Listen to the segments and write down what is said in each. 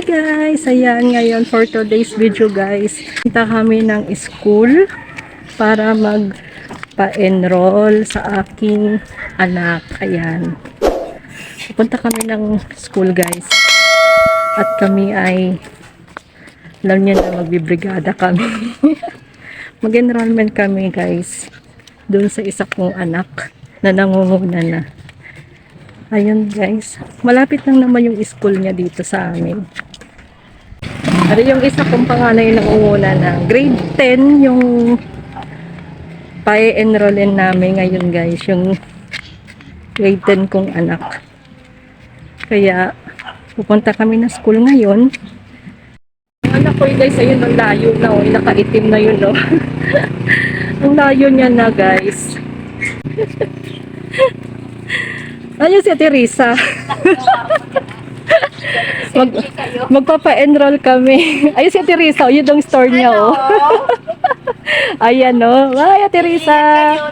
Hi guys! Ayan ngayon for today's video guys. Punta kami ng school para magpa-enroll sa aking anak. Ayan. Punta kami ng school guys. At kami ay alam niyo na magbibrigada kami. Mag-enrollment kami guys. Doon sa isa kong anak na nangunguna na. Ayun guys. Malapit lang naman yung school niya dito sa amin. Pero yung isa kong panganay na nangunguna na grade 10 yung pa-enrollin namin ngayon guys. Yung grade 10 kong anak. Kaya pupunta kami na school ngayon. Yung anak ko guys, ayun ang layo na oh. Nakaitim na yun oh. ang layo niya na guys. Ayun si Teresa. Mag, magpapa-enroll kami. Ayun si Teresa. Yun ang store niya, oh. Ayan, oh. Bye, Ate Teresa.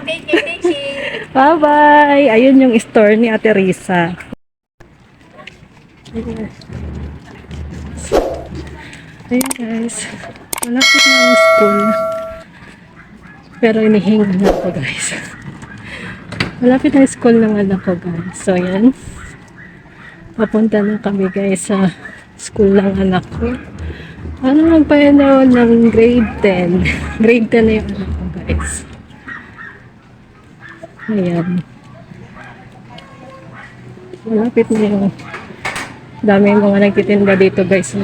Thank you, thank you. Bye-bye. Ayun yung store ni Ate Teresa. Ayun, guys. Malapit na ang school. Pero inihinga na ako, guys. Malapit na school ng anak ko, guys. So, yan. Papunta na kami, guys, sa school ng anak ko. Ano magpa-enroll ng grade 10. grade 10 na yung anak ko, guys. Ayan. Malapit na yung dami yung mga nagtitinda dito guys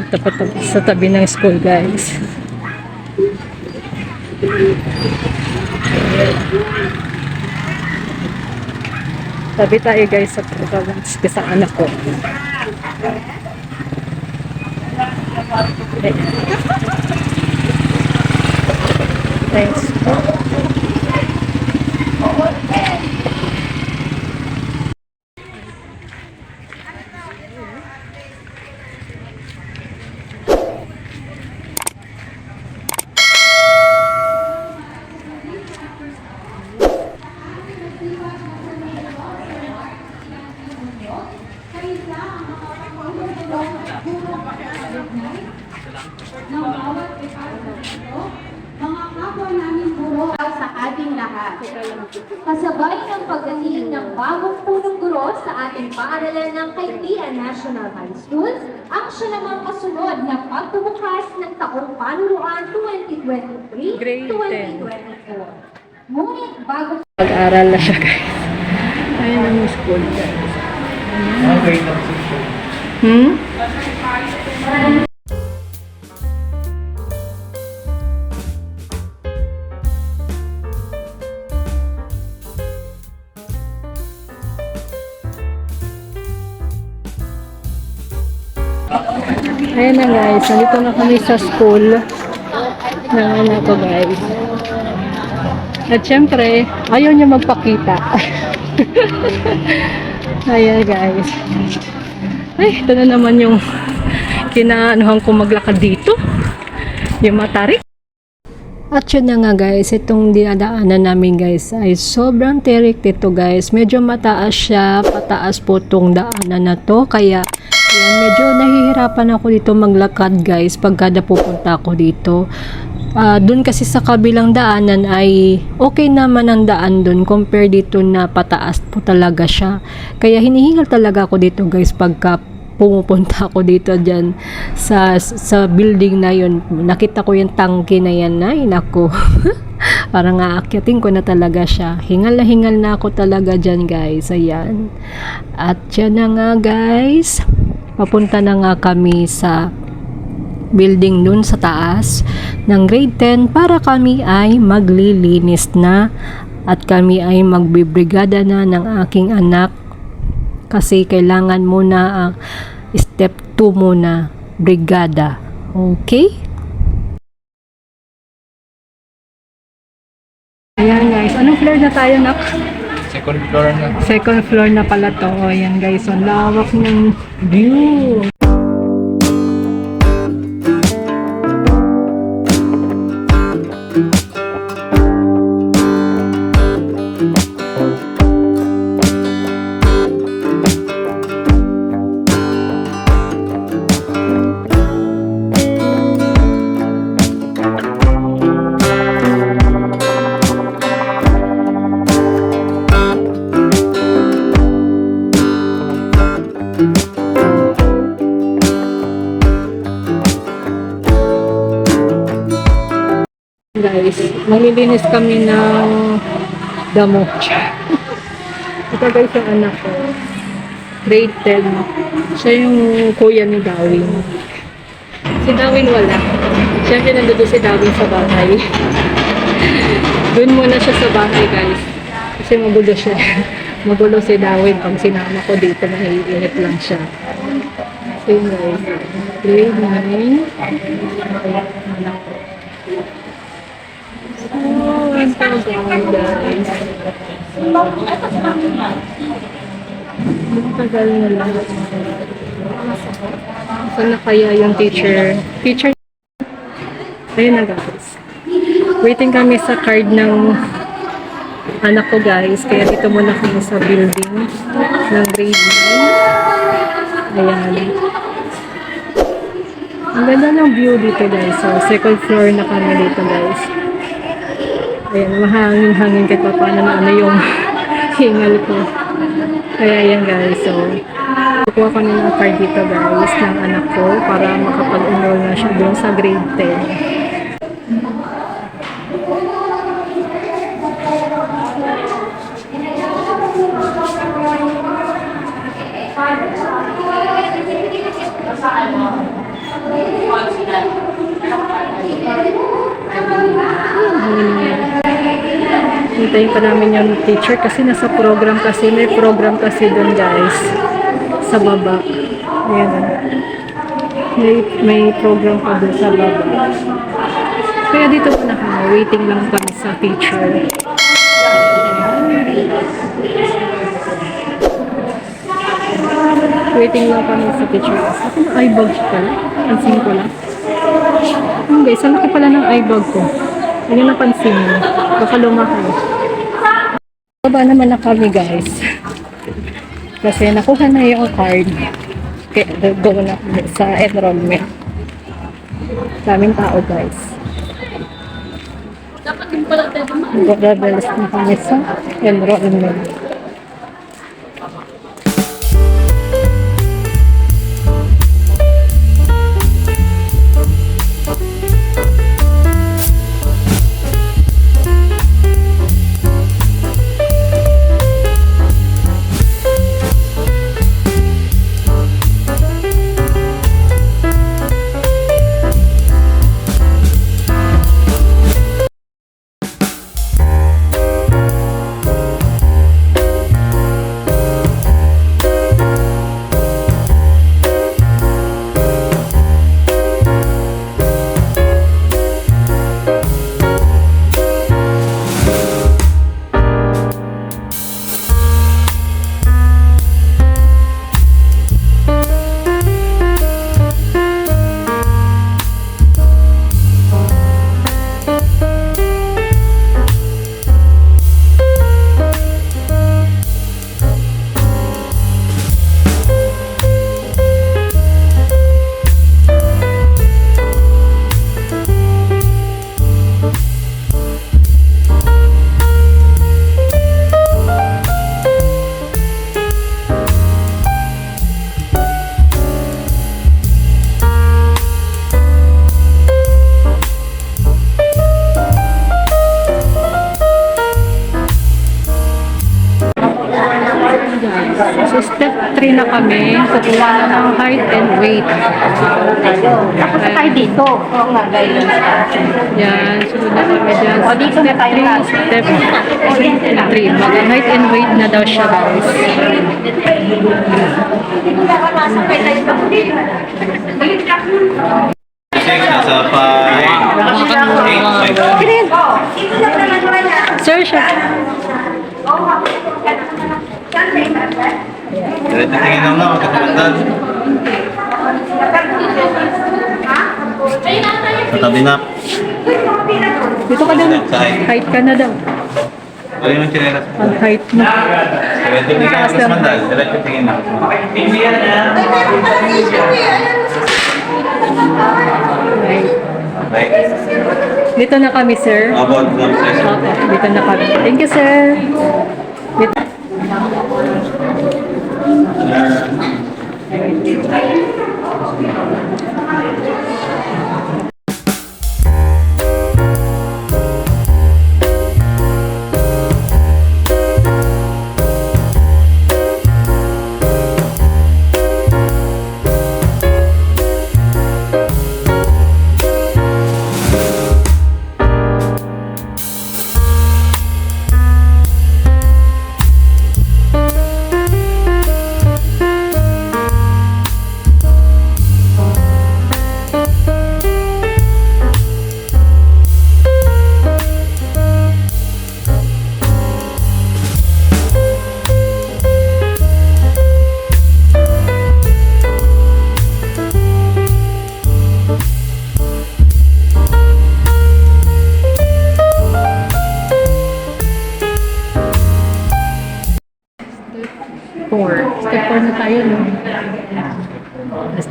sa tabi ng school guys. Tabi tayo guys sa programs sa anak ko. Okay. Thanks. mga kapwa namin guro sa ating lahat. Kasabay ng pagdating ng bagong punong guro sa ating paaralan ng Kaitian National High School, ang siya namang kasunod na pagbubukas ng taong panuruan Grade 2023-2024. Ngunit bago Pag-aral na siya guys. Ayun ang school guys. Hmm? Ayan na guys, nandito na kami sa school ng anak ko guys. At syempre, ayaw niya magpakita. Ayan guys. Ay, ito na naman yung kinaanuhan ko maglakad dito. Yung matarik. At yun na nga guys, itong dinadaanan namin guys ay sobrang tirik dito guys. Medyo mataas siya, pataas po itong daanan na to. Kaya yan, medyo nahihirapan ako dito maglakad guys pagka pupunta ako dito. Ah, doon kasi sa kabilang daanan ay okay naman ang daan doon compare dito na pataas po talaga siya. Kaya hinihingal talaga ako dito guys pagka pumupunta ako dito dyan sa sa building na yun. Nakita ko yung tangke na yan. Ay, nako. Parang aakyatin ko na talaga siya. Hingal na hingal na ako talaga dyan guys. Ayan. At yan na nga guys. Papunta na nga kami sa building dun sa taas ng grade 10 para kami ay maglilinis na at kami ay magbibrigada na ng aking anak. Kasi kailangan muna ang step 2 muna brigada. Okay? Ayan guys, anong floor na tayo nak? Second floor na. Second floor na pala to. O, ayan guys, ang lawak ng view. Maglilinis kami ng damo. Ito guys yung anak ko. Grade 10. Siya yung kuya ni Dawin. Si Dawin wala. Siyempre nandito si Dawin sa bahay. Doon muna siya sa bahay guys. Kasi magulo siya. magulo si Dawin. Pag sinama ko dito, naiinit lang siya. So yun guys. Grade 9. Anak ko. Oh, ang tagal guys. Ang tagal na lang. Saan na kaya yung teacher? Teacher? Ayun na guys. Waiting kami sa card ng anak ko guys. Kaya dito muna kami sa building ng grade 9. Ayan. Ang ganda ng view dito guys. So, second floor na kami dito guys. Ayan, mahangin-hangin kahit pa paano na ano yung hingal ko. Kaya yan guys. So, kukuha ko ng card dito guys ng anak ko para makapag-enroll na siya doon sa grade 10. Hintayin pa namin yung teacher kasi nasa program kasi. May program kasi doon guys. Sa baba. Ayan. May, may program pa doon sa baba. Kaya dito muna kami. Waiting lang kami sa teacher. Waiting lang kami sa teacher. Ako na eye bag pala. Pansin lang. Hmm, guys, ang laki pala ng eye bag ko. Ano napansin mo? Baka lumaki. Baba naman na kami guys. Kasi nakuha na yung card. Kaya go na sa enrollment. Daming tao guys. Dapat din pala tayo na kami sa enrollment. Height and weight. Tapos na tayo dito. Oo nga, guys. Yan, sunod na kami dyan. O, dito na tayo Step. 3, step 3. Mag-height and weight na daw siya guys. Six, nasa five. Eight, five. Sir, siya. Diretso tingin lang na, magkakalandan. Patabi na. Dito ka. Sa height. Ka na daw. Mo yung chinelas. Ang height mo. Diretso tingin lang sa mandal. Diretso tingin lang. Right. Dito na kami, sir. About session. Opo, dito na kami. Thank you, sir.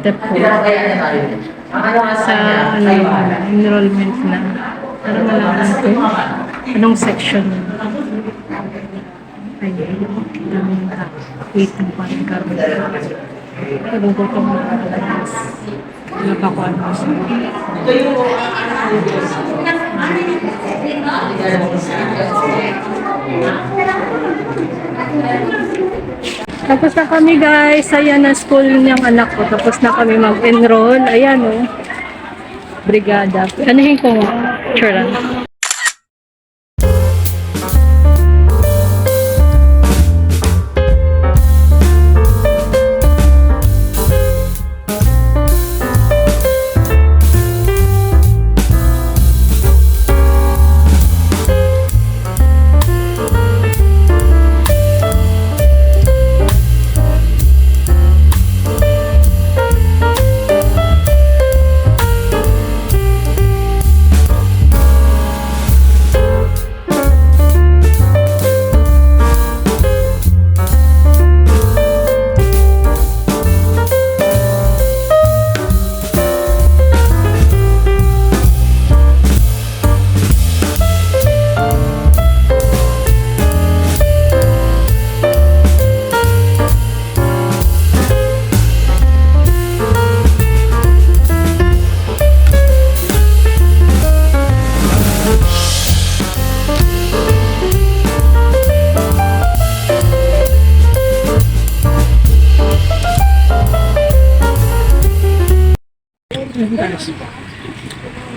Step 4. Sa ano, enrollment na. Ano na lang ko? Anong section? Ay, daming ka. 8 pa rin karoon. Anong ko itong wala pa ko ano. Tapos na kami guys. Ayan ang school niyang anak ko. Tapos na kami mag-enroll. Ayan o. Oh. Brigada. Anahin ko. Sure lang.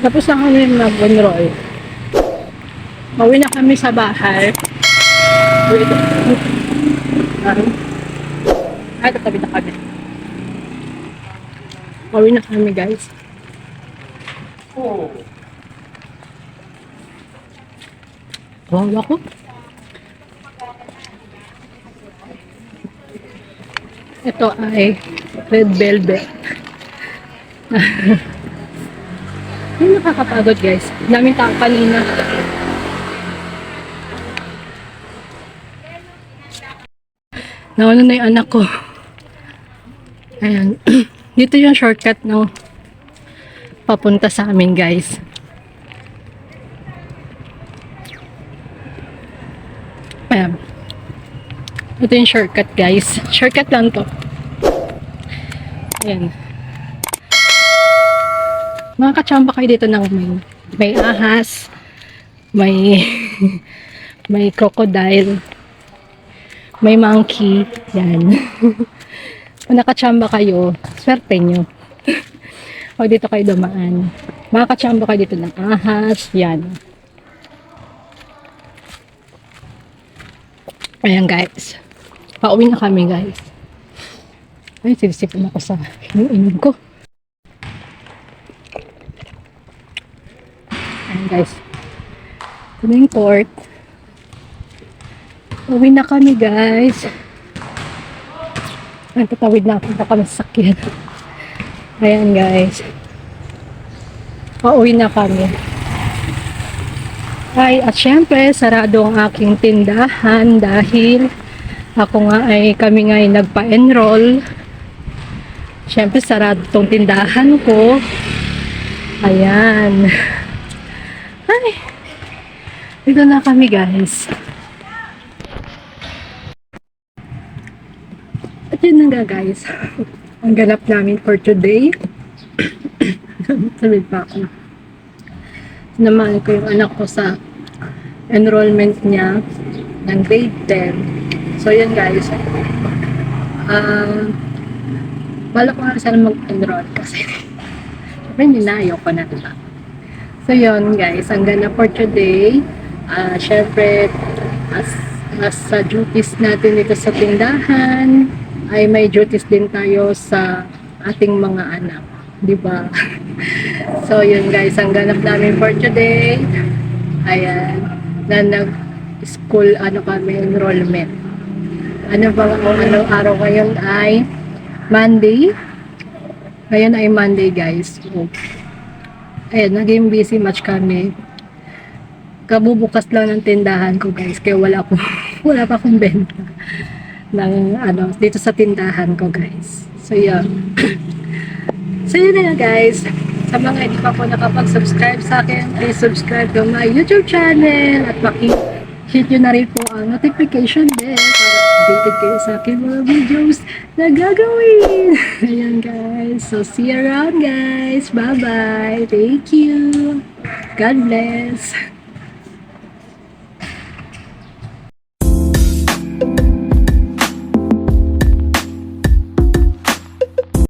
Tapos na kami mag-enroll. Mauwi na kami sa bahay. Wait. Ay, tatabi na kami. Mauwi na kami guys. Kawawa ko. Ito ay red velvet. Yung nakakapagod guys. Daming tao kanina. Nauna na yung anak ko. Ayan. Dito yung shortcut no. Papunta sa amin guys. Ayan. Ito yung shortcut guys. Shortcut lang to. Ayan. Mga kachamba kayo dito ng may, may ahas, may may crocodile, may monkey, yan. Kung nakachamba kayo, swerte nyo. Huwag dito kayo dumaan. Mga kachamba kayo dito ng ahas, yan. Ayan guys. Pauwi na kami guys. Ay, sinisipin ako sa inom ko. Ayan guys. Ito port. Uwi na kami guys. Ay, tatawid na ako. Baka kami sa sakyan. Ayan guys. Pauwi na kami. Ay, at syempre, sarado ang aking tindahan dahil ako nga ay kami nga ay nagpa-enroll. Syempre, sarado tong tindahan ko. Ayan. Dito na kami guys. At yun na nga guys. Ang ganap namin for today. Sabi pa ako. Naman ko yung anak ko sa enrollment niya ng grade 10. So yun guys. Um, bala ko nga sana mag-enroll kasi syempre hindi na ayoko na diba? So yun guys, ang gana for today. Ah, syempre as, as sa duties natin dito sa tindahan, ay may duties din tayo sa ating mga anak. Di ba? so yun guys, ang ganap namin for today. Ayan, na nag-school ano kami enrollment. Ano ba ang ano araw ngayon ay Monday. Ngayon ay Monday guys. So, Ayan, naging busy much kami. Kabubukas lang ng tindahan ko guys, kaya wala ko, wala pa akong benta. ng ano, dito sa tindahan ko guys. So yun. so yun na guys. Sa mga hindi pa po nakapag-subscribe sa akin, please subscribe to my YouTube channel at paki-hit nyo na rin po ang notification bell para updated kayo sa aking mga videos na gagawin. Ayan guys. So see you around guys. Bye-bye. Thank you. God bless.